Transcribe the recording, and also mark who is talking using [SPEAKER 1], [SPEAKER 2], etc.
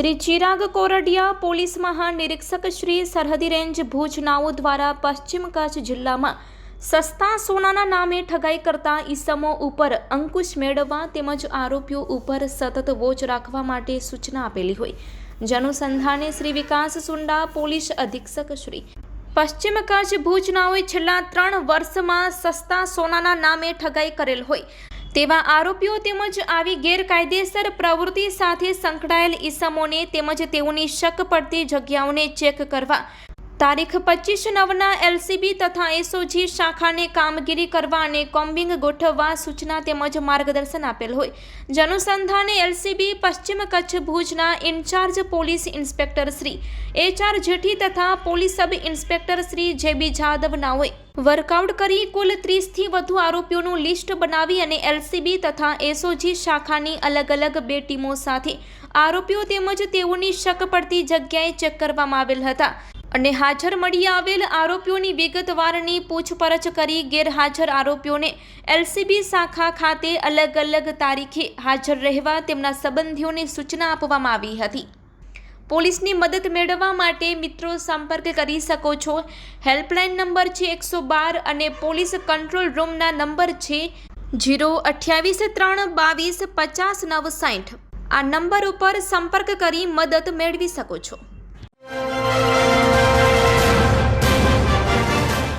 [SPEAKER 1] Shri Chirag Kordia police મહાનિરીક્ષક શ્રી સરહદી range Bhuj નાઓ દ્વારા પશ્ચિમ કચ્છ જિલ્લામાં સસ્તા સોનાના નામે ઠગાઈ કરતા ઈસમો ઉપર અંકુશ મેળવવા તેમજ આરોપીઓ ઉપર સતત વોચ રાખવા માટે સૂચના આપેલી હોય. જનુસંધાને શ્રી વિકાસ સુંડા, પોલીસ અધિક્ષક શ્રી પશ્ચિમ કચ્છ ભુજ નાઓએ છેલ્લા ત્રણ વર્ષમાં સસ્તા સોનાના નામે ઠગાઈ કરેલ હોય. તેવા આરોપીઓ તેમજ આવી ગેરકાયદેસર પ્રવૃત્તિ સાથે સંકળાયેલ ઈસમોને તેમજ તેઓની શક પડતી જગ્યાઓને ચેક કરવા તારીખ પચીસ નવના એલસીબી તથા એસઓજી શાખાને કામગીરી કરવા અને કોમ્બિંગ ગોઠવવા સૂચના તેમજ માર્ગદર્શન આપેલ હોય. જનુસંધાને એલસીબી, પશ્ચિમ કચ્છ ભુજના in charge police inspector Shri H R Jethi તથા police sub inspector Shri J B Jadav હોય. વર્કઆઉટ કરી કુલ ત્રીસથી વધુ આરોપીઓનું લિસ્ટ બનાવી અને એલસીબી તથા એસઓજી શાખાની અલગ અલગ બે ટીમો સાથે. આરોપીઓ તેમજ તેઓની શક પડતી જગ્યાએ ચેક કરવામાં આવેલ હતા. અને હાજર મળી આવેલ આરોપીઓની વિગતવારની પૂછપરછ કરી ગેરહાજર આરોપીઓને એલસીબી શાખા ખાતે અલગ અલગ તારીખે હાજર રહેવા તેમના સંબંધીઓને સૂચના આપવામાં આવી હતી. પોલીસની મદદ મેળવવા માટે મિત્રો સંપર્ક કરી શકો છો. હેલ્પલાઇન નંબર છે એકસો બાર અને પોલીસ કંટ્રોલ રૂમના નંબર છે જીરો અઠ્યાવીસ ત્રણ બાવીસ પચાસ નવ સાઠ. આ નંબર ઉપર સંપર્ક કરી મદદ મેળવી શકો છો.